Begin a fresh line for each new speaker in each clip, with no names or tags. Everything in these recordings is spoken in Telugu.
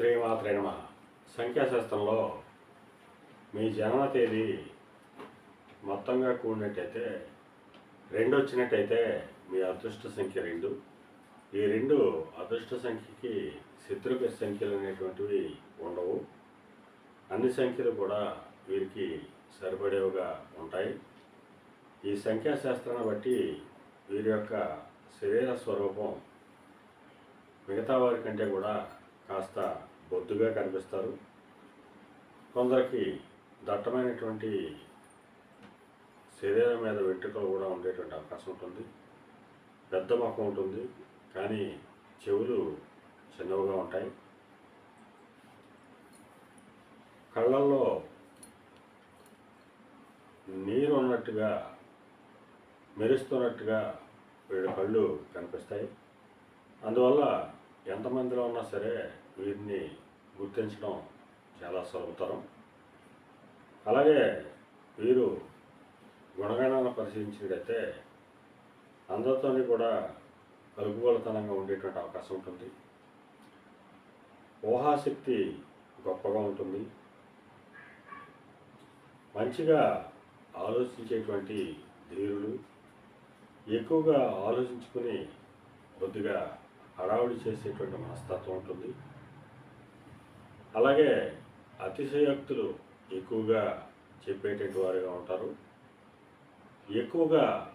శ్రీమాత్రే నమ. సంఖ్యాశాస్త్రంలో మీ జన్మ తేదీ మొత్తంగా కూడినట్టయితే రెండు వచ్చినట్టయితే మీ అదృష్ట సంఖ్య రెండు. ఈ రెండు అదృష్ట సంఖ్యకి శత్రుక సంఖ్యలు అనేటువంటివి ఉండవు. అన్ని సంఖ్యలు కూడా వీరికి సరిపడేవిగా ఉంటాయి. ఈ సంఖ్యాశాస్త్రాన్ని బట్టి వీరి యొక్క శరీర స్వరూపం మిగతా వారి కంటే కూడా కాస్త బొద్దుగా కనిపిస్తారు. కొందరికి దట్టమైనటువంటి శరీరం మీద వెంట్రుకలు కూడా ఉండేటువంటి అవకాశం ఉంటుంది. పెద్ద ముఖం ఉంటుంది కానీ చెవులు చిన్నవిగా ఉంటాయి. కళ్ళల్లో నీరు ఉన్నట్టుగా మెరుస్తున్నట్టుగా వీడి కళ్ళు కనిపిస్తాయి. అందువల్ల ఎంతమందిలో ఉన్నా సరే వీరిని గుర్తించడం చాలా సులభతరం. అలాగే వీరు గుణగణాలను పరిశీలించినట్టయితే అందరితోని కూడా కలుపుగోలుతనంగా ఉండేటువంటి అవకాశం ఉంటుంది. ఊహాశక్తి గొప్పగా ఉంటుంది. మంచిగా ఆలోచించేటువంటి ధీరులు ఎక్కువగా ఆలోచించుకుని కొద్దిగా హడావుడి చేసేటువంటి మనస్తత్వం ఉంటుంది. అలాగే అతిశయోక్తులు ఎక్కువగా చెప్పేటువంటి వారుగా ఉంటారు. ఎక్కువగా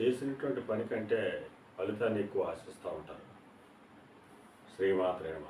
చేసినటువంటి పని కంటే ఫలితాన్ని ఎక్కువ ఆశిస్తూ ఉంటారు. శ్రీమాత్రేమ